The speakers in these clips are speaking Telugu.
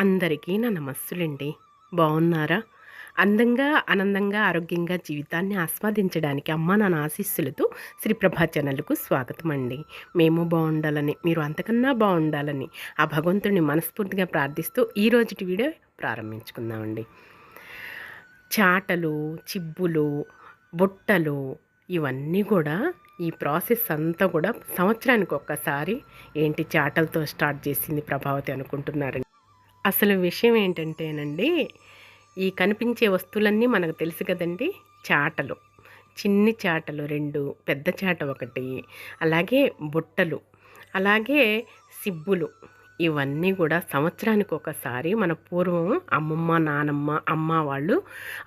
అందరికీ నా నమస్సులండి. బాగున్నారా అందంగా ఆనందంగా ఆరోగ్యంగా జీవితాన్ని ఆస్వాదించడానికి అమ్మ నాన్న ఆశీస్సులతో శ్రీ ప్రభా ఛానల్కు స్వాగతం అండి మేము బాగుండాలని మీరు అంతకన్నా బాగుండాలని ఆ భగవంతుడిని మనస్ఫూర్తిగా ప్రార్థిస్తూ ఈ రోజుటి వీడియో ప్రారంభించుకుందామండి. చాటలు చిబ్బులు బుట్టలు ఇవన్నీ కూడా ఈ ప్రాసెస్ అంతా కూడా సంవత్సరానికి ఒక్కసారి ఏంటి చాటలతో స్టార్ట్ చేసింది ప్రభావతి అనుకుంటున్నారండి. అసలు విషయం ఏంటంటేనండి ఈ కనిపించే వస్తువులన్నీ మనకు తెలుసు కదండి చాటలు. చిన్ని చాటలు రెండు పెద్ద చాట ఒకటి అలాగే బుట్టలు అలాగే సిబ్బులు. ఇవన్నీ కూడా సంవత్సరానికి ఒకసారి మన పూర్వం అమ్మమ్మ నానమ్మ అమ్మ వాళ్ళు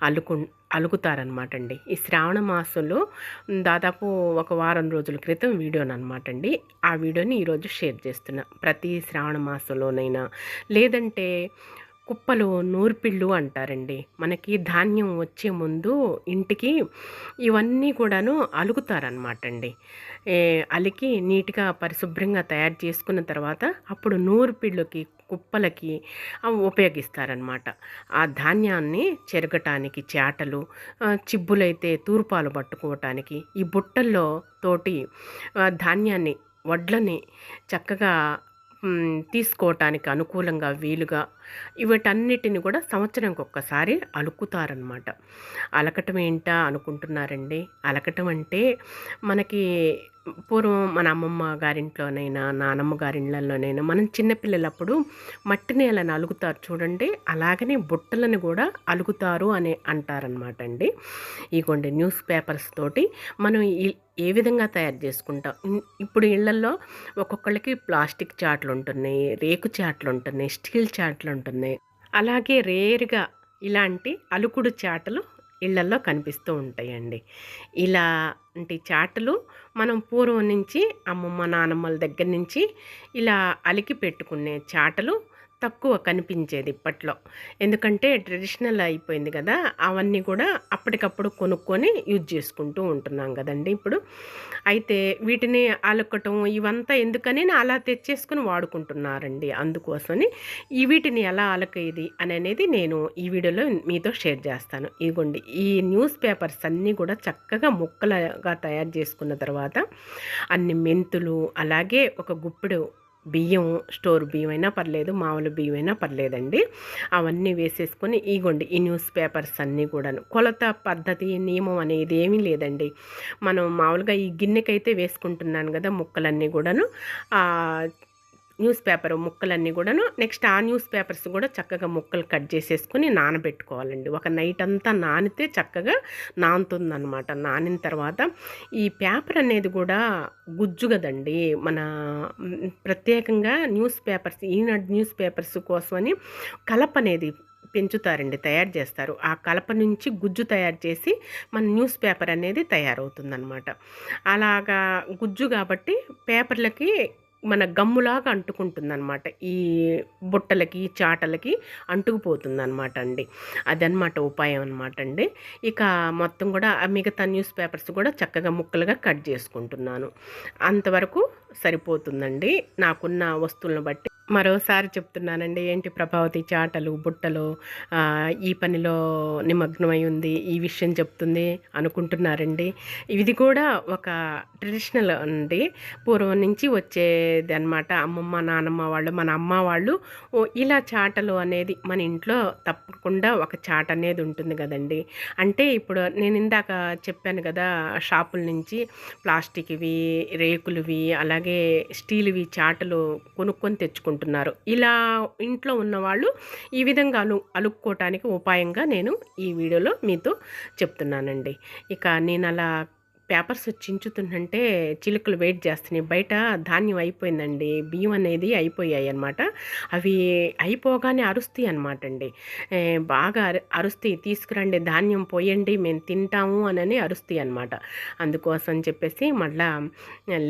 అల్లుకు అలుగుతారనమాట అండి ఈ శ్రావణ మాసంలో దాదాపు ఒక వారం రోజుల క్రితం వీడియోని అనమాట అండి ఆ వీడియోని ఈరోజు షేర్ చేస్తున్నా. ప్రతి శ్రావణ మాసంలోనైనా లేదంటే కుప్పలు నూర్పిళ్ళు అంటారండి. మనకి ధాన్యం వచ్చే ముందు ఇంటికి ఇవన్నీ కూడాను అలుగుతారనమాట అండి అలికి నీట్గా పరిశుభ్రంగా తయారు చేసుకున్న తర్వాత అప్పుడు నూర్పిళ్ళకి కుప్పలకి ఉపయోగిస్తారనమాట ఆ ధాన్యాన్ని చెరగటానికి చేటలు చిబ్బులైతే తూర్పాలు పట్టుకోవటానికి ఈ బుట్టల్లో తోటి ధాన్యాన్ని వడ్లని చక్కగా తీసుకోవటానికి అనుకూలంగా వీలుగా వీటన్నిటిని కూడా సంవత్సరానికి ఒక్కసారి అలుకుతారనమాట అలకటం ఏంటా అనుకుంటున్నారండి? అలకటం అంటే మనకి పూర్వం మన అమ్మమ్మ గారింట్లోనైనా నానమ్మ గారింట్లలోనైనా మనం చిన్నపిల్లలప్పుడు మట్టి నేలను అలుగుతారు చూడండి. అలాగనే బుట్టలను కూడా అలుగుతారు అని అంటారనమాట అండి ఇగోండి న్యూస్ పేపర్స్ తోటి మనం ఏ విధంగా తయారు చేసుకుంటాం? ఇప్పుడు ఇళ్ళలో ఒక్కొక్కళ్ళకి ప్లాస్టిక్ చాట్లు ఉంటున్నాయి రేకు చాట్లు ఉంటున్నాయి స్టీల్ చాట్లు ఉంటుంది అలాగే రేరుగా ఇలాంటి అలుకుడు చాటలు ఇళ్ళల్లో కనిపిస్తూ ఉంటాయండి. ఇలాంటి చాటలు మనం పూర్వం నుంచి అమ్మమ్మ నానమ్మల దగ్గర నుంచి ఇలా అలికి పెట్టుకునే చాటలు తక్కువ కనిపించేది ఇప్పట్లో. ఎందుకంటే ట్రెడిషనల్ అయిపోయింది కదా అవన్నీ కూడా అప్పటికప్పుడు కొనుక్కొని యూజ్ చేసుకుంటూ ఉంటున్నాం కదండి ఇప్పుడు. అయితే వీటిని అలకటం ఇవంతా ఎందుకని అలా తెచ్చేసుకుని వాడుకుంటున్నారండి అందుకోసమని ఈ వీటిని ఎలా అలకేది అని అనేది నేను ఈ వీడియోలో మీతో షేర్ చేస్తాను. ఇదిగోండి ఈ న్యూస్ పేపర్స్ అన్నీ కూడా చక్కగా ముక్కలుగా తయారు చేసుకున్న తర్వాత అన్ని మెంతులు అలాగే ఒక గుప్పెడు బియ్యం స్టోర్ బియ్యం అయినా పర్లేదు మామూలు బియ్యం అయినా పర్లేదండి. అవన్నీ వేసేసుకొని ఇగోండి ఈ న్యూస్ పేపర్స్ అన్నీ కూడాను. కొలత పద్ధతి నియమం అనేది ఏమీ లేదండి. మనం మామూలుగా ఈ గిన్నెకైతే వేసుకుంటున్నాను కదా ముక్కలన్నీ కూడాను. న్యూస్ పేపర్ ముక్కలన్నీ కూడాను. నెక్స్ట్ ఆ న్యూస్ పేపర్స్ కూడా చక్కగా ముక్కలు కట్ చేసేసుకుని నానబెట్టుకోవాలండి. ఒక నైట్ అంతా నానితే చక్కగా నానుతుందనమాట నానిన తర్వాత ఈ పేపర్ అనేది కూడా గుజ్జు కదండి మన ప్రత్యేకంగా news papers Eenadu news papers కోసమని కలప అనేది పెంచుతారండి తయారు చేస్తారు. ఆ కలప నుంచి గుజ్జు తయారు చేసి మన న్యూస్ పేపర్ అనేది తయారవుతుందనమాట అలాగా గుజ్జు కాబట్టి పేపర్లకి మన గమ్ములాగా అంటుకుంటుందన్నమాట. ఈ బుట్టలకి చాటలకి అంటుకుపోతుందన్నమాట అండి. అదనమాట ఉపాయం అనమాట అండి. ఇక మొత్తం కూడా మిగతా న్యూస్ పేపర్స్ కూడా చక్కగా ముక్కలుగా కట్ చేసుకుంటున్నాను. అంతవరకు సరిపోతుందండి. నాకున్న వస్తువులను బట్టి మరోసారి చెప్తున్నానండి ఏంటి ప్రభావతి చాటలు బుట్టలు ఈ పనిలో నిమగ్నమై ఉంది ఈ విషయం చెప్తుంది అనుకుంటున్నారండి. ఇది కూడా ఒక ట్రెడిషనల్ అండి. పూర్వం నుంచి వచ్చేది అనమాట అమ్మమ్మ నానమ్మ వాళ్ళు మన అమ్మ వాళ్ళు ఇలా చాటలు అనేది మన ఇంట్లో తప్పకుండా ఒక చాట అనేది ఉంటుంది కదండి. అంటే ఇప్పుడు నేను ఇందాక చెప్పాను కదా షాపుల నుంచి ప్లాస్టిక్వి రేకులువి అలాగే స్టీల్వి చాటలు కొనుక్కొని తెచ్చుకుంటాను అనుకుంటున్నారు ఇలా ఇంట్లో ఉన్నవాళ్ళు ఈ విధంగా అలు అలుక్కోవటానికి ఉపాయంగా నేను ఈ వీడియోలో మీతో చెప్తున్నానండి. ఇక నేను అలా పేపర్స్ చించుతుంటే చిలుకలు వెయిట్ చేస్తున్నాయి. బయట ధాన్యం అయిపోయిందండి. బియ్యం అనేది అయిపోయాయి అనమాట అవి అయిపోగానే అరుస్తాయి అనమాట అండి. బాగా అరుస్తాయి. తీసుకురండి ధాన్యం పోయండి మేము తింటాము అని అరుస్తాయి అనమాట అందుకోసం చెప్పేసి మళ్ళా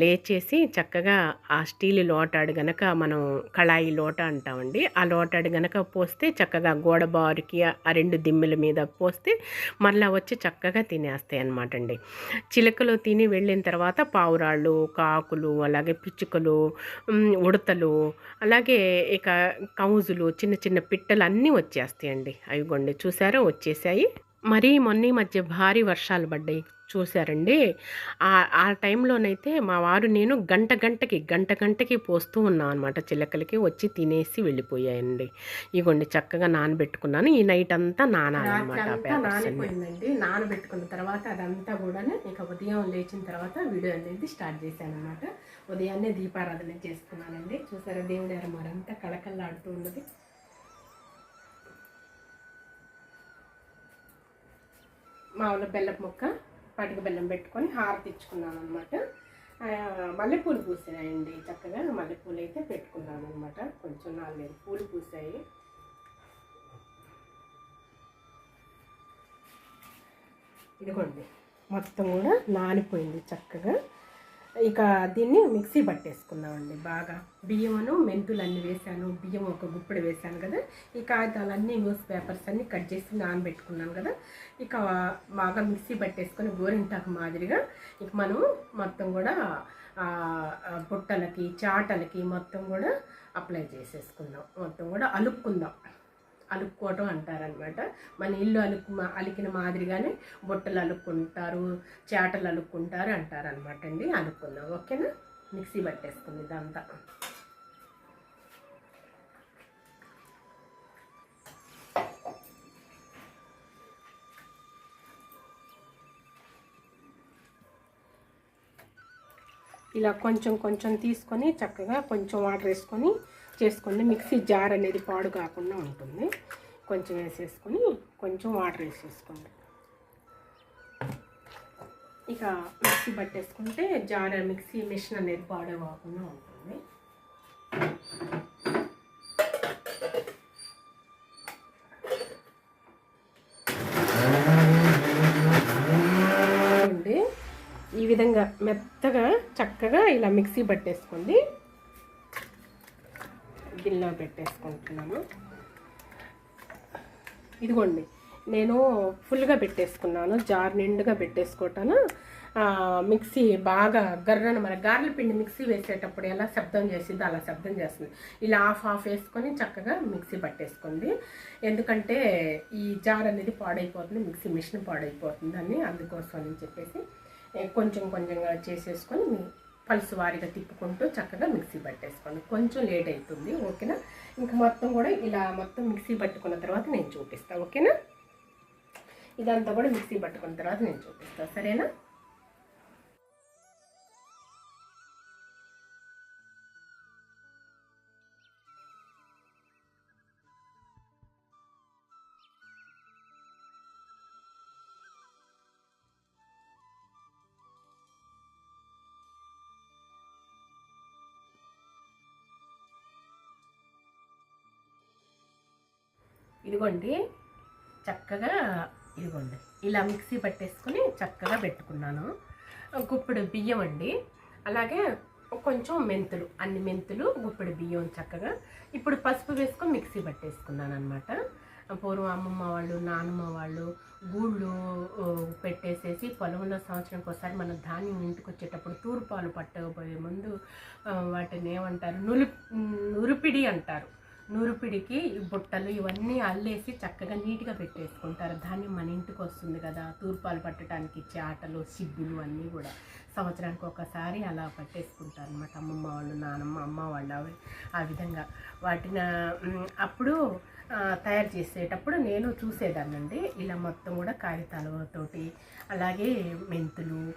లేచేసి చక్కగా ఆ స్టీల్ లోటాడు గనక మనం కళాయి లోట అంటామండి. ఆ లోటాడు గనక పోస్తే చక్కగా గోడ బారుకి ఆ రెండు దిమ్మెల మీద పోస్తే మళ్ళీ వచ్చి చక్కగా తినేస్తాయి అనమాట అండి. చిలకలు తిని వెళ్ళిన తర్వాత పావురాళ్ళు కాకులు అలాగే పిచ్చుకలు ఉడతలు అలాగే ఇక కౌజులు చిన్న చిన్న పిట్టలు అన్నీ వచ్చేస్తాయండి. అవి గొండి చూసారా? వచ్చేసాయి. మరీ మొన్న మధ్య భారీ వర్షాలు పడ్డాయి. చూసారండి ఆ టైంలోనైతే మా వారు నేను గంట గంటకి గంట గంటకి పోస్తూ ఉన్నాం అనమాట చిలకలకి వచ్చి తినేసి వెళ్ళిపోయాయండి. ఇగోండి చక్కగా నానబెట్టుకున్నాను. ఈ నైట్ అంతా నానాలన్నమాట. నానిపోయిందండి. నానబెట్టుకున్న తర్వాత అదంతా కూడా ఇక ఉదయం లేచిన తర్వాత వీడియో అనేది స్టార్ట్ చేశాను అనమాట ఉదయాన్నే దీపారాధన చేసుకున్నానండి. చూసారా దేవుడి అరమారంతా కళకళలాడుతూ ఉన్నది. మామూలు బెల్లం ముక్క పటిక బెల్లం పెట్టుకొని హారతిచ్చుకున్నాను అనమాట మల్లెపూలు పూసాయండి చక్కగా మల్లెపూలు అయితే పెట్టుకున్నాను అనమాట కొంచెం నాలుగైదు పూలు పూసాయి. ఇదిగోండి మొత్తం కూడా నానిపోయింది చక్కగా. ఇక దీన్ని మిక్సీ పట్టేసుకున్నామండి బాగా. బియ్యమును మెంతులు అన్ని వేసాను. బియ్యం ఒక గుప్పెడు వేసాను కదా. ఈ కాగితాలన్నీ న్యూస్ పేపర్స్ అన్నీ కట్ చేసి నానబెట్టుకున్నాను కదా. ఇక బాగా మిక్సీ పట్టేసుకొని గోరింటాకు మాదిరిగా ఇక మనం మొత్తం కూడా బుట్టలకి చాటలకి మొత్తం కూడా అప్లై చేసేసుకుందాం. మొత్తం కూడా అలుక్కుందాం. అలుక్కోవటం అంటారనమాట. మన ఇల్లు అలుకు అలికిన మాదిరిగానే బుట్టలు అలుక్కుంటారు చేటలు అలుక్కుంటారు అంటారనమాట అండి అలుక్కుందాం ఓకేనా? మిక్సీ పట్టేసుకుంది ఇదంతా. ఇలా కొంచెం కొంచెం తీసుకొని చక్కగా కొంచెం వాటర్ వేసుకొని చేసుకోండి మిక్సీ జార్ అనేది పాడు కాకుండా ఉంటుంది. కొంచెం వేసేసుకొని కొంచెం వాటర్ వేసేసుకోండి. ఇక మిక్సీ పట్టేసుకుంటే జార్ మిక్సీ మిషన్ అనేది పాడు కాకుండా ఉంటుంది. ఈ విధంగా మెత్తగా చక్కగా ఇలా మిక్సీ పట్టేసుకోండి. గిన్నెలో పెట్టేసుకుంటున్నాను. ఇదిగోండి నేను ఫుల్గా పెట్టేసుకున్నాను జార్ నిండుగా పెట్టేసుకోవటాను మిక్సీ బాగా గర్రన మన గార్ల పిండి మిక్సీ వేసేటప్పుడు ఎలా శబ్దం చేసిందో అలా శబ్దం చేస్తుంది. ఇలా ఆఫ్ ఆఫ్ వేసుకొని చక్కగా మిక్సీ పట్టేసుకోండి. ఎందుకంటే ఈ జార్ అనేది పాడైపోతుంది మిక్సీ మిషన్ పాడైపోతుంది అని అందుకోసం అని చెప్పేసి కొంచెం కొంచెంగా చేసేసుకొని పలుసు వారిగా తిప్పుకుంటూ చక్కగా మిక్సీ పట్టేసుకోండి. కొంచెం లేట్ అవుతుంది ఓకేనా? ఇంకా మొత్తం కూడా ఇలా మొత్తం మిక్సీ పట్టుకున్న తర్వాత నేను చూపిస్తాను ఓకేనా? ఇదంతా కూడా మిక్సీ పట్టుకున్న తర్వాత నేను చూపిస్తాను సరేనా? ఇదిగోండి చక్కగా ఇదిగోండి ఇలా మిక్సీ పట్టేసుకొని చక్కగా పెట్టుకున్నాను. గుప్పెడు బియ్యం అండి అలాగే కొంచెం మెంతులు అన్ని మెంతులు గుప్పెడు బియ్యం చక్కగా ఇప్పుడు పసుపు వేసుకొని మిక్సీ పట్టేసుకున్నాను అనమాట పూర్వం అమ్మమ్మ వాళ్ళు నాన్నమ్మ వాళ్ళు గూళ్ళు పెట్టేసేసి పొలంలో సంవత్సరానికి ఒకసారి మన ధాన్యం ఇంటికి వచ్చేటప్పుడు తూర్పాలు పట్టకపోయే ముందు వాటిని ఏమంటారు? నులి నురిపిడి అంటారు. నూరుపిడికి బుట్టలు ఇవన్నీ అల్లేసి చక్కగా నీట్గా పెట్టేసుకుంటారు. ధాన్యం మన ఇంటికి వస్తుంది కదా తూర్పాలు పట్టడానికి చాటలు సిబ్బులు అన్నీ కూడా సంవత్సరానికి ఒకసారి అలా పట్టేసుకుంటారు అనమాట అమ్మమ్మ వాళ్ళు నానమ్మ అమ్మ వాళ్ళు అవి ఆ విధంగా. వాటిని అప్పుడు తయారు చేసేటప్పుడు నేను చూసేదాన్నండి. ఇలా మొత్తం కూడా కాగితాలతోటి అలాగే మెంతులు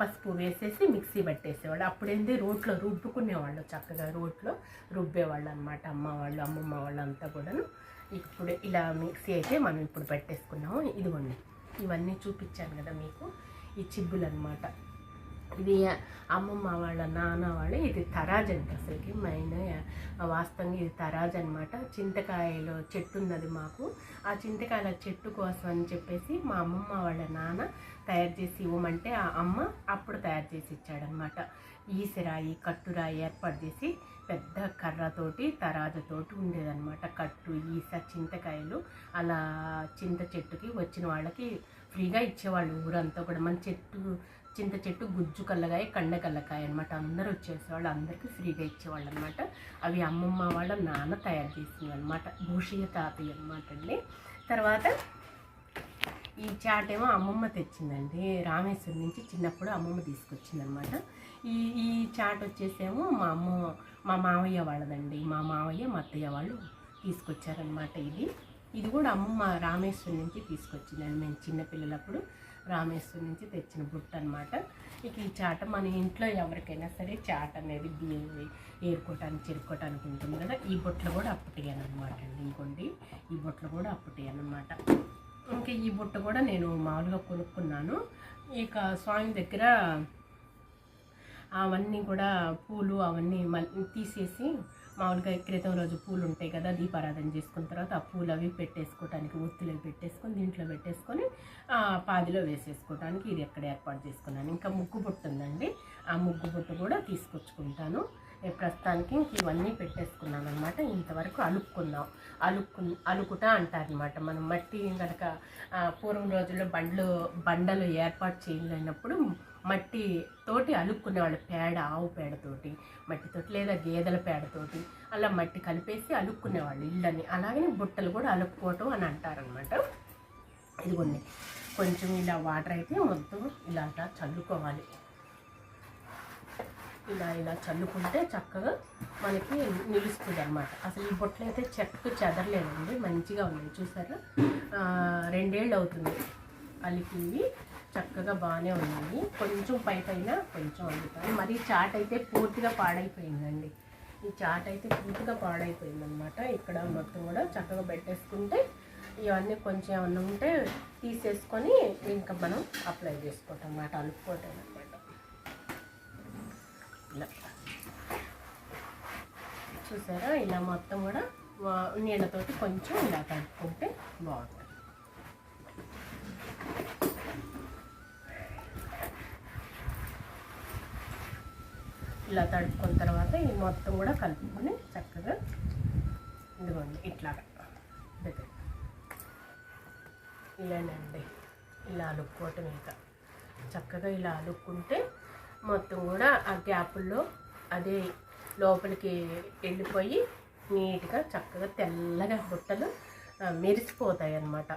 పసుపు వేసేసి మిక్సీ పట్టేసేవాళ్ళు. అప్పుడేంది రోట్లో రుబ్బుకునేవాళ్ళు చక్కగా రోట్లో రుబ్బేవాళ్ళు అనమాట అమ్మ వాళ్ళు అమ్మమ్మ వాళ్ళు అంతా కూడాను. ఇప్పుడు ఇలా మిక్సీ అయితే మనం ఇప్పుడు పెట్టేసుకున్నాము. ఇదిగోండి ఇవన్నీ చూపించాను కదా మీకు. ఈ చిబ్బులు అనమాట ఇది అమ్మమ్మ వాళ్ళ నాన్న వాళ్ళు. ఇది తరాజ్ అంట అసలుకి మెయిన్ వాస్తవంగా ఇది తరాజ్ అనమాట చింతకాయలు చెట్టు ఉన్నది మాకు. ఆ చింతకాయల చెట్టు కోసం అని చెప్పేసి మా అమ్మమ్మ వాళ్ళ నాన్న తయారు చేసి ఇవ్వమంటే ఆ అమ్మ అప్పుడు తయారు చేసి ఇచ్చాడనమాట ఈసిరాయి కట్టురాయి ఏర్పాటు చేసి పెద్ద కర్రతోటి తరాజుతోటి ఉండేదన్నమాట. కట్టు ఈస చింతకాయలు అలా చింత చెట్టుకి వచ్చిన వాళ్ళకి ఫ్రీగా ఇచ్చేవాళ్ళు ఊరంతా కూడా. మన చెట్టు చింత చెట్టు గుజ్జు కల్లకాయ కండ కల్లకాయ అనమాట అందరూ వచ్చేసేవాళ్ళు అందరికీ ఫ్రీగా ఇచ్చేవాళ్ళు అనమాట అవి అమ్మమ్మ వాళ్ళ నాన్న తయారు చేసింది అనమాట భూషియ తాతయ్య అనమాట అండి. తర్వాత ఈ చాట్ ఏమో అమ్మమ్మ తెచ్చిందండి. రామేశ్వరం నుంచి చిన్నప్పుడు అమ్మమ్మ తీసుకొచ్చిందనమాట ఈ ఈ చాట్ వచ్చేసేమో మా అమ్మ మా మావయ్య వాళ్ళదండి. మా మావయ్య మా అత్తయ్య వాళ్ళు తీసుకొచ్చారనమాట ఇది. ఇది కూడా అమ్మమ్మ రామేశ్వరం నుంచి తీసుకొచ్చిందండి మేము చిన్నపిల్లలప్పుడు. రామేశ్వరం నుంచి తెచ్చిన బుట్ట అనమాట ఇక ఈ చాట మన ఇంట్లో ఎవరికైనా సరే చాట అనేది బియ్యం ఏరుకోవటానికి చెరుక్కోవటానికి ఉంటుంది కదా ఈ బుట్టలు కూడా అప్పటిగాను అనమాట అండి ఇంకోండి. ఈ బుట్టలు కూడా అప్పటి అనమాట ఇంకా ఈ బుట్ట కూడా నేను మామూలుగా కొనుక్కున్నాను. ఇక స్వామి దగ్గర అవన్నీ కూడా పూలు అవన్నీ మళ్ళీ తీసేసి మామూలుగా క్రితం రోజు పూలు ఉంటాయి కదా దీపారాధన చేసుకున్న తర్వాత ఆ పూలు అవి పెట్టేసుకోవటానికి ఒత్తులు పెట్టేసుకొని దీంట్లో పెట్టేసుకొని పాదిలో వేసేసుకోవటానికి ఇది ఎక్కడ ఏర్పాటు చేసుకున్నాను. ఇంకా ముగ్గు బొట్టు ఉందండి. ఆ ముగ్గు బుట్ట కూడా తీసుకొచ్చుకుంటాను. ప్రస్తుతానికి ఇంక ఇవన్నీ పెట్టేసుకున్నాను అనమాట ఇంతవరకు అలుక్కున్నాం అలుక్కు అలుకుట అంటారనమాట మనం మట్టి కనుక పూర్వం రోజుల్లో బండ్లు బండలు ఏర్పాటు చేయలేనప్పుడు మట్టి తోటి అలుక్కునేవాళ్ళు పేడ ఆవు పేడతోటి మట్టితోటి లేదా గేదెల పేడతోటి అలా మట్టి కలిపేసి అలుక్కునేవాళ్ళు ఇళ్ళని. అలాగే బుట్టలు కూడా అలుక్కోవటం అని అంటారనమాట ఇదిగోండి కొంచెం ఇలా వాటర్ అయితే మొత్తం ఇలా చల్లుకోవాలి. ఇలా ఇలా చల్లుకుంటే చక్కగా మనకి నిలుస్తుంది అనమాట అసలు ఈ బొట్టలు అయితే చెట్టు చెదరలేదండి మంచిగా ఉన్నాయి. చూసారా? రెండేళ్ళు అవుతుంది అలికి చక్కగా బాగానే ఉన్నాయి. కొంచెం పై పైన కొంచెం అందుతాయి మరి చాట్ అయితే పూర్తిగా పాడైపోయిందండి. ఈ చాట్ అయితే పూర్తిగా పాడైపోయిందనమాట ఇక్కడ మొత్తం కూడా చక్కగా పెట్టేసుకుంటే ఇవన్నీ కొంచెం ఏమన్నా ఉంటే తీసేసుకొని ఇంకా మనం అప్లై చేసుకోవటం అన్నమాట అలుపుకోవటం అనమాట ఇలా. చూసారా? ఇలా మొత్తం కూడా నీళ్ళతోటి కొంచెం ఇలా కలుపుకుంటే బాగుంటుంది. ఇలా తడుపుకున్న తర్వాత ఈ మొత్తం కూడా కలుపుకొని చక్కగా ఇదిగోండి ఇట్లాగా. ఇలానండి ఇలా అలుక్కోవటం ఇంకా. చక్కగా ఇలా అలుక్కుంటే మొత్తం కూడా ఆ గ్యాపుల్లో అదే లోపలికి వెళ్ళిపోయి నీట్గా చక్కగా తెల్లగా బుట్టలు మెరిసిపోతాయి అన్నమాట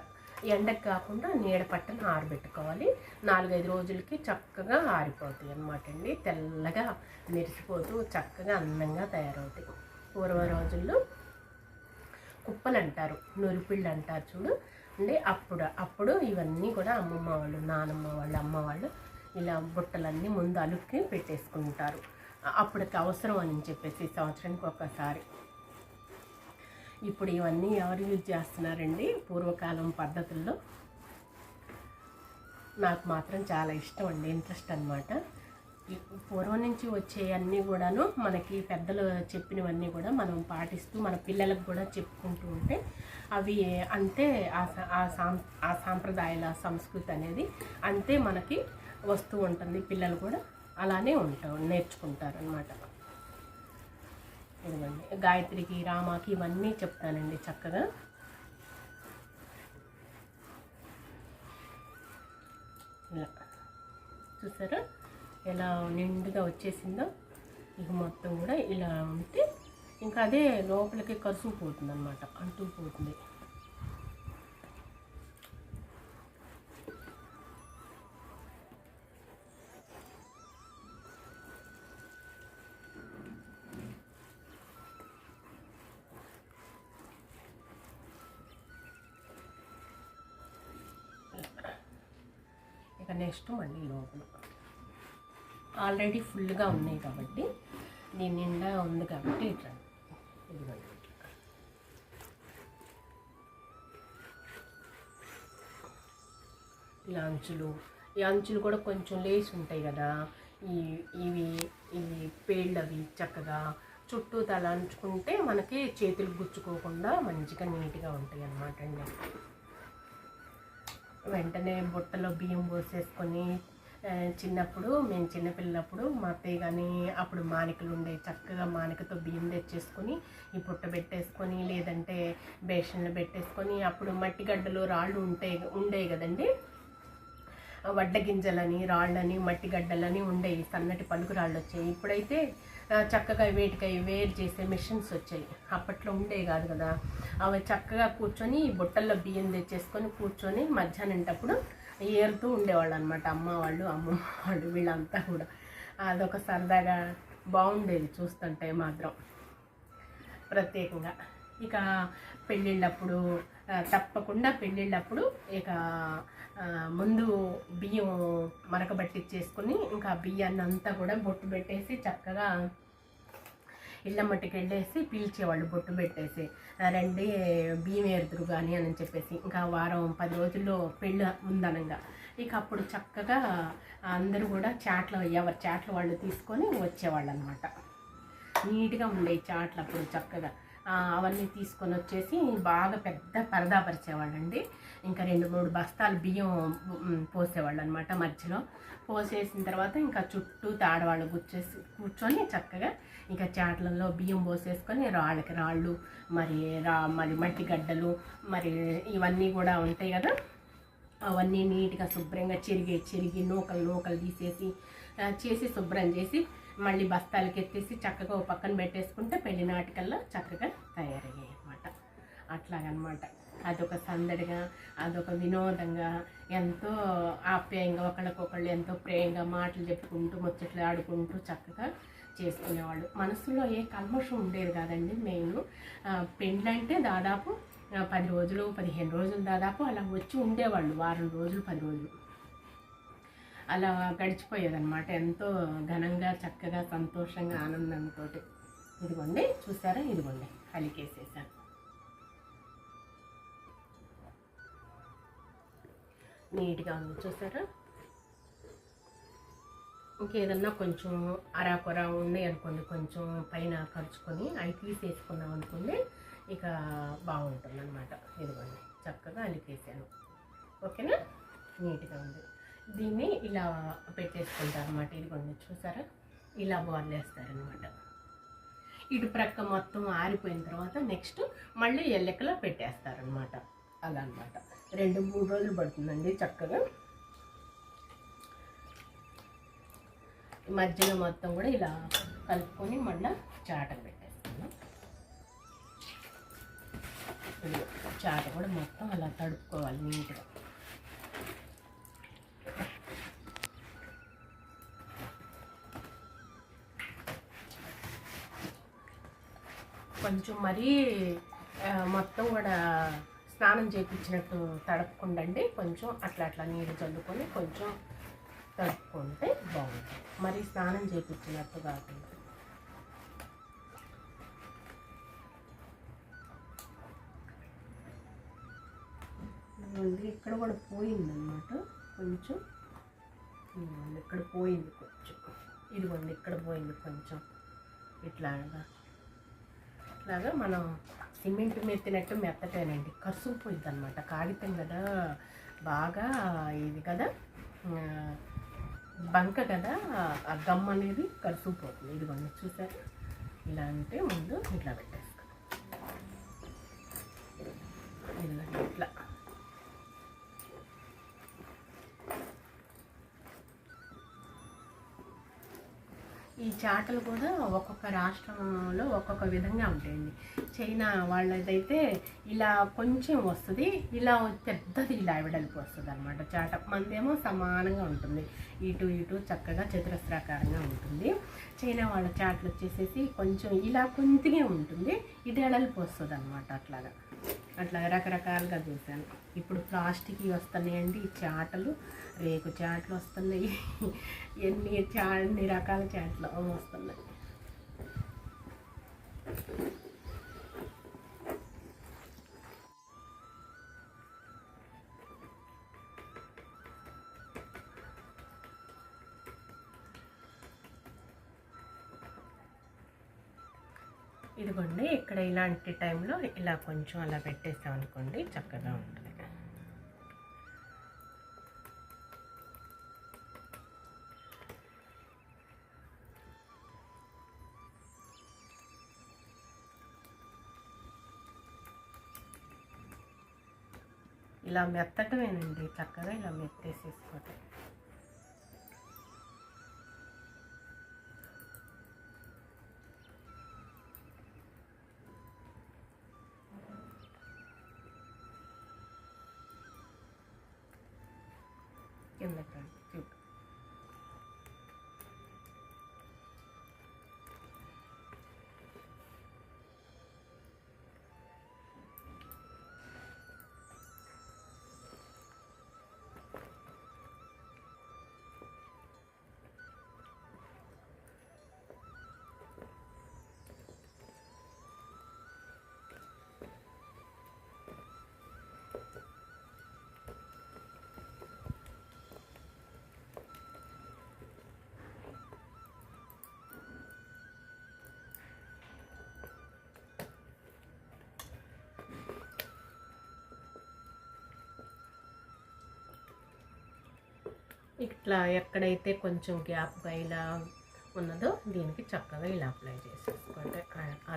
ఎండకు కాకుండా నీడ పట్టను ఆరబెట్టుకోవాలి. నాలుగైదు రోజులకి చక్కగా ఆరిపోతాయి అన్నమాట అండి. తెల్లగా మెరిసిపోతూ చక్కగా అందంగా తయారవుతాయి. పూర్వ రోజుల్లో కుప్పలు అంటారు నురిపిళ్ళు అంటారు చూడు. అంటే అప్పుడు అప్పుడు ఇవన్నీ కూడా అమ్మమ్మ వాళ్ళు నానమ్మ వాళ్ళు అమ్మ వాళ్ళు ఇలా బుట్టలన్నీ ముందు అలుక్కి పెట్టేసుకుంటారు. అప్పటికి అవసరం అని చెప్పేసి సంవత్సరానికి ఒకసారి ఇప్పుడు ఇవన్నీ ఎవరు యూజ్ చేస్తున్నారండి? పూర్వకాలం పద్ధతుల్లో. నాకు మాత్రం చాలా ఇష్టం అండి ఇంట్రెస్ట్ అనమాట పూర్వం నుంచి వచ్చే అన్నీ కూడాను మనకి పెద్దలు చెప్పినవన్నీ కూడా మనం పాటిస్తూ మన పిల్లలకు కూడా చెప్పుకుంటూ ఉంటే అవి అంతే ఆ ఆ సాం ఆ సాంప్రదాయాల సంస్కృతి అనేది అంతే మనకి వస్తూ ఉంటుంది. పిల్లలు కూడా అలానే ఉంటాం నేర్చుకుంటారు అనమాట ఇదిగోండి గాయత్రికి రామాకి ఇవన్నీ చెప్తానండి చక్కగా. ఇలా. చూసారా? ఎలా నిండుగా వచ్చేసిందో? ఇక మొత్తం కూడా ఇలా ఉంటే ఇంకా అదే లోపలికి కసుపు పోతుంది అనమాట అంటూ పోతుంది ఇక మళ్ళీ లోపల. ఆల్రెడీ ఫుల్గా ఉన్నాయి కాబట్టి దీని నిండా ఉంది కాబట్టి ఇట్లా. ఇదిగోండి. ఇలా అంచులు. ఈ అంచులు కూడా కొంచెం లేసి ఉంటాయి కదా. ఈ ఇవి ఇవి పేళ్ళు అవి చక్కగా చుట్టూ తలంచుకుంటే మనకి చేతులు గుచ్చుకోకుండా మంచిగా నీట్గా ఉంటాయి అన్నమాట అండి. వెంటనే బుట్టలో బియ్యం పోసేసుకొని చిన్నప్పుడు మేము చిన్నపిల్లప్పుడు మా అత్తయ్య కానీ అప్పుడు మానికలు ఉండే చక్కగా మానికతో బియ్యం తెచ్చేసుకొని ఈ పుట్ట పెట్టేసుకొని లేదంటే బేషన్లు పెట్టేసుకొని అప్పుడు మట్టి గడ్డలు రాళ్ళు ఉంటాయి ఉండేవి కదండి? వడ్డ గింజలని రాళ్ళని మట్టి గడ్డలని ఉండేవి సన్నటి పలుకు రాళ్ళు వచ్చాయి. ఇప్పుడైతే చక్కగా వేటికై వేరు చేసే మిషన్స్ వచ్చాయి. అప్పట్లో ఉండేవి కాదు కదా. అవి చక్కగా కూర్చొని బుట్టల్లో బియ్యం తెచ్చేసుకొని కూర్చొని మధ్యాహ్నంటప్పుడు ఏరుతూ ఉండేవాళ్ళు అనమాట అమ్మ వాళ్ళు అమ్మమ్మ వాళ్ళు వీళ్ళంతా కూడా. అదొక సరదాగా బాగుండేది చూస్తుంటే మాత్రం. ప్రత్యేకంగా. ఇక పెళ్ళిళ్ళప్పుడు తప్పకుండా పెళ్ళిళ్ళప్పుడు ఇక ముందు బియ్యం మరకబట్టిచ్చేసుకుని ఇంకా బియ్యాన్ని అంతా కూడా బొట్టు పెట్టేసి చక్కగా ఇళ్ళమ్మటికి వెళ్ళేసి పిలిచేవాళ్ళు బొట్టు పెట్టేసి రెండే రండి బియ్యం ఏరుదురు కానీ అని చెప్పేసి. ఇంకా వారం పది రోజుల్లో పెళ్ళి ఉందనంగా. ఇక అప్పుడు చక్కగా అందరూ కూడా చాట్లు ఎవరి చాట్లు వాళ్ళు తీసుకొని వచ్చేవాళ్ళు అనమాట నీట్గా ఉండే చాట్లు అప్పుడు చక్కగా. అవన్నీ తీసుకొని వచ్చేసి బాగా పెద్ద పరదా పరిచేవాళ్ళండి. ఇంకా రెండు మూడు బస్తాలు బియ్యం పోసేవాళ్ళు అనమాట మధ్యలో. పోసేసిన తర్వాత ఇంకా చుట్టూ తాడవాళ్ళు గుచ్చేసి కూర్చొని చక్కగా ఇంకా చాట్లలో బియ్యం పోసేసుకొని రాళ్ళకి రాళ్ళు మరి రా మరి మట్టి గడ్డలు మరి ఇవన్నీ కూడా ఉంటాయి కదా. అవన్నీ నీట్గా శుభ్రంగా చెరిగి చెరిగి నూకలు నూకలు తీసేసి చేసి శుభ్రం చేసి మళ్ళీ బస్తాలకి ఎత్తేసి చక్కగా ఓ పక్కన పెట్టేసుకుంటే పెళ్ళి నాటికల్లో చక్కగా తయారయ్యాయి అన్నమాట అట్లాగనమాట అదొక సందడిగా అదొక వినోదంగా ఎంతో ఆప్యాయంగా ఒకళ్ళకొకళ్ళు ఎంతో ప్రేమగా మాటలు చెప్పుకుంటూ ముచ్చట్లు ఆడుకుంటూ చక్కగా చేసుకునేవాళ్ళు. మనసులో ఏ కల్మషం ఉండేది కాదండి. మెయిన్ పెళ్ళంటే దాదాపు పది రోజులు పదిహేను రోజులు దాదాపు అలా వచ్చి ఉండేవాళ్ళు. వారం రోజులు పది రోజులు. అలా గడిచిపోయేదన్నమాట. ఎంతో ఘనంగా చక్కగా సంతోషంగా ఆనందంతో ఇదిగోండి చూసారా? ఇదిగోండి అలికేసేసాను నీట్గా ఉంది చూసారా? ఇంకేదన్నా కొంచెం అరాకొరా ఉన్నాయి అనుకోండి కొంచెం పైన ఖర్చుకొని అవి తీసేసుకున్నాం అనుకోండి ఇక బాగుంటుంది అనమాట ఇదిగోండి చక్కగా అలికేసాను. ఓకేనా? నీట్గా ఉంది. దీన్ని ఇలా పెట్టేసుకుంటారు అనమాట ఇదిగోండి చూసారా? ఇలా బార్లేస్తారనమాట ఇటు ప్రక్క మొత్తం ఆరిపోయిన తర్వాత నెక్స్ట్ మళ్ళీ ఎల్లెక్కలో పెట్టేస్తారనమాట అలా అనమాట రెండు మూడు రోజులు పడుతుందండి చక్కగా. మధ్యలో మొత్తం కూడా ఇలా కలుపుకొని మళ్ళీ చాట పెట్టేస్తాను చాట కూడా మొత్తం అలా తడుపుకోవాలి నీట్గా. కొంచెం మరీ మొత్తం కూడా స్నానం చేయించినట్టు తడపకుండండి. కొంచెం అట్లా అట్లా నీళ్ళు చల్లుకొని కొంచెం తడుపుకుంటే బాగుంటుంది. మరి స్నానం చేయించినట్టు కాకుండా ఇక్కడ కూడా పోయిందన్నమాట. కొంచెం ఇక్కడ పోయింది కొంచెం. ఇదిగోండి ఇక్కడ పోయింది కొంచెం. ఇట్లాగా. లాగా మనం సిమెంట్ మెత్తినట్టు మెత్తటేనండి. కసుపు పోయింది అనమాట కాగితం కదా బాగా ఇది కదా బంక కదా ఆ గమ్ అనేది కలుసుకుపోతుంది ఇదిగోండి చూసారా? ఇలా అంటే ముందు ఇట్లా పెట్టేసుకో ఇట్లా. ఈ చాటలు కూడా ఒక్కొక్క రాష్ట్రంలో ఒక్కొక్క విధంగా ఉంటాయండి. చైనా వాళ్ళదైతే ఇలా కొంచెం వస్తుంది ఇలా పెద్దది ఇలా విడలిపి వస్తుంది అనమాట చాట. మందేమో సమానంగా ఉంటుంది. ఇటు ఇటు చక్కగా చతురస్రాకారంగా ఉంటుంది. చైనా వాళ్ళ చాట్లు వచ్చేసేసి కొంచెం ఇలా కొంతగా ఉంటుంది. ఇది ఎడల్పు వస్తుంది అనమాట అట్లాగా అట్లా రకరకాలుగా చూశాను. ఇప్పుడు ప్లాస్టిక్ వస్తున్నాయండి చాటలు. రేకు చాట్లు వస్తున్నాయి. ఎన్ని చా అన్ని రకాల చాట్లు వస్తున్నాయి. ఇదిగోండి ఇక్కడ ఇలాంటి టైంలో ఇలా కొంచెం అలా పెట్టేస్తాం అనుకోండి చక్కగా ఉంటుంది. ఇలా మెత్తటమేనండి చక్కగా ఇలా మెత్తేసేసుకోవటం ఇట్లా ఎక్కడైతే కొంచెం గ్యాప్ ఇలా ఉన్నదో దీనికి చక్కగా ఇలా అప్లై చేసేసుకోండి. ఆ-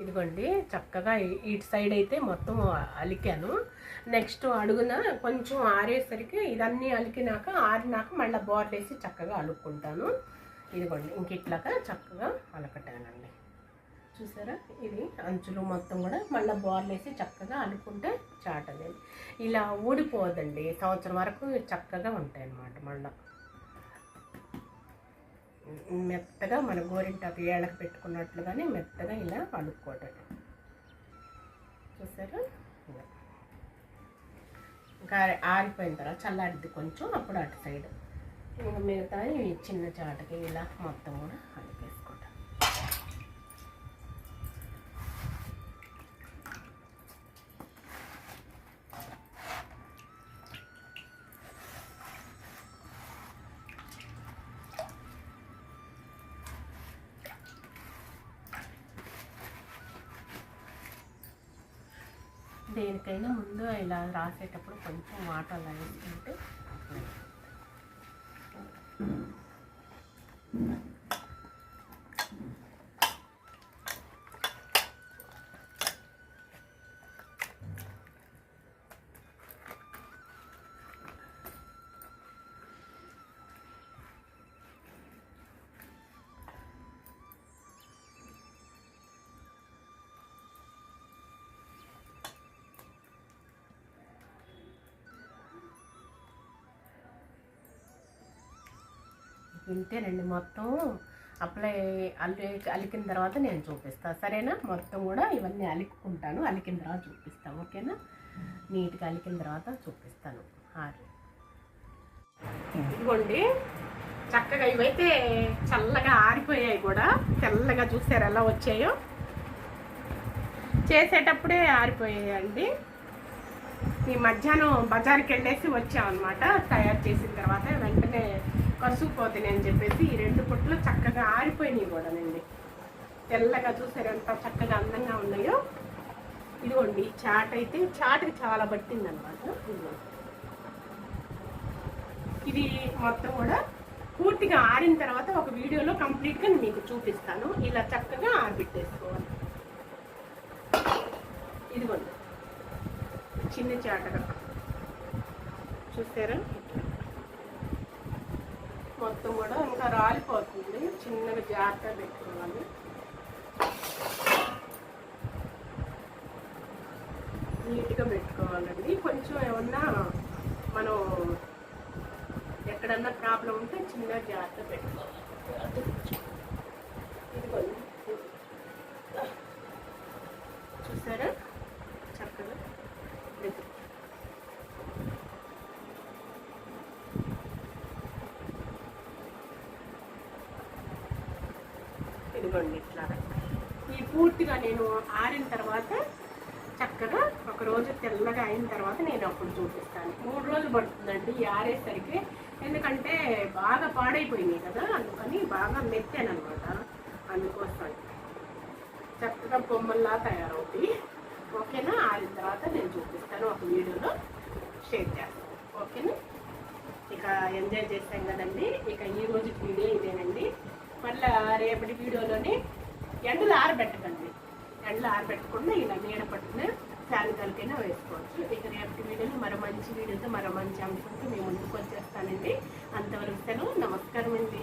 ఇదిగోండి చక్కగా ఇటు సైడ్ అయితే మొత్తం అలికాను. నెక్స్ట్ అడుగున కొంచెం ఆరేసరికి ఇదన్నీ అలికినాక ఆరినాక మళ్ళీ బోర్లు వేసి చక్కగా అలుక్కుంటాను. ఇదిగోండి ఇంక ఇట్లాగా చక్కగా అలకటానండి. చూసారా? ఇది అంచులు మొత్తం కూడా మళ్ళీ బోర్లు వేసి చక్కగా అలుకుంటే చాటదండి ఇలా ఊడిపోదండి సంవత్సరం వరకు చక్కగా ఉంటాయి అన్నమాట మళ్ళీ. మెత్తగా మన గోరింటాకు ఏళ్ళకి పెట్టుకున్నట్లుగానే మెత్తగా ఇలా అలుక్కోవటం చూసారా? ఇంకా ఆరిపోయిన తర్వాత చల్లారిద్ది కొంచెం అప్పుడు అటు సైడ్. ఇంకా మిగతా చిన్న చాటకి ఇలా మొత్తం కూడా దేనికైనా ముందు ఇలా రాసేటప్పుడు కొంచెం వాటర్ అలా వేసుకుంటే ఇంతేనండి మొత్తం అప్లై అల్లి అలికిన తర్వాత నేను చూపిస్తాను సరేనా? మొత్తం కూడా ఇవన్నీ అలుక్కుంటాను. అలికిన తర్వాత చూపిస్తాను ఓకేనా? నీట్గా అలికిన తర్వాత చూపిస్తాను. ఆరి ఇదిగోండి. చక్కగా ఇవైతే చల్లగా ఆరిపోయాయి కూడా. తెల్లగా చూసారు ఎలా వచ్చాయో? చేసేటప్పుడే ఆరిపోయాయండి. ఈ మధ్యాహ్నం బజార్కి వెళ్ళేసి వచ్చామన్నమాట. తయారు చేసిన తర్వాత వెంటనే కసుకుపోతుంది అని చెప్పేసి ఈ రెండు పుట్లు చక్కగా ఆరిపోయినాయి కూడానండి తెల్లగా చూసారు ఎంత చక్కగా అందంగా ఉన్నాయో. ఇదిగోండి చాట్ అయితే చాట్కి చాలా పట్టింది అనమాట ఇది మొత్తం కూడా పూర్తిగా ఆరిన తర్వాత ఒక వీడియోలో కంప్లీట్గా మీకు చూపిస్తాను. ఇలా చక్కగా ఆరిపెట్టేసుకోవాలి. ఇదిగోండి. చిన్న చాటగా. చూసారా? మొత్తం కూడా ఇంకా రాలిపోతుంది. చిన్నగా జాగ్రత్త పెట్టుకోవాలి. నీట్గా పెట్టుకోవాలండి. కొంచెం ఏమన్నా మనం ఎక్కడన్నా ప్రాబ్లం ఉంటే చిన్న జాగ్రత్త పెట్టుకోవాలి ఇదిగోండి చూసారా చక్కగా ఇది. ఇదిగోండి ఇట్లా ఈ పూర్తిగా నేను ఆరిన తర్వాత చక్కగా ఒక రోజు తెల్లగా అయిన తర్వాత నేను అప్పుడు చూపిస్తాను. మూడు రోజులు పడుతుందండి ఈ ఆరేసరికి. ఎందుకంటే బాగా పాడైపోయినాయి కదా అందుకని బాగా మెత్తాను అనమాట అందుకోసం చక్కగా బొమ్మల్లా తయారవుతాయి. ఓకేనా? ఆరిన తర్వాత నేను చూపిస్తాను ఒక వీడియోలో షేర్ చేస్తాను. ఓకేనా? ఇక ఎంజాయ్ చేస్తాం కదండి. ఇక ఈ రోజు వీడియో ఇదేనండి. మళ్ళీ రేపటి వీడియోలోని ఎండలు ఆరబెట్టకండి. ఎండలు ఆరబెట్టకుండా ఇలా నీడ పట్టున ఫ్యాన్ కలికైనా వేసుకోవచ్చు. ఇక రేపటి వీడియోలో మరో మంచి వీడియోతో మరో మంచి అంశంతో మేము ముందుకు వచ్చేస్తానండి. అంతవరకు సెలవు నమస్కారం అండి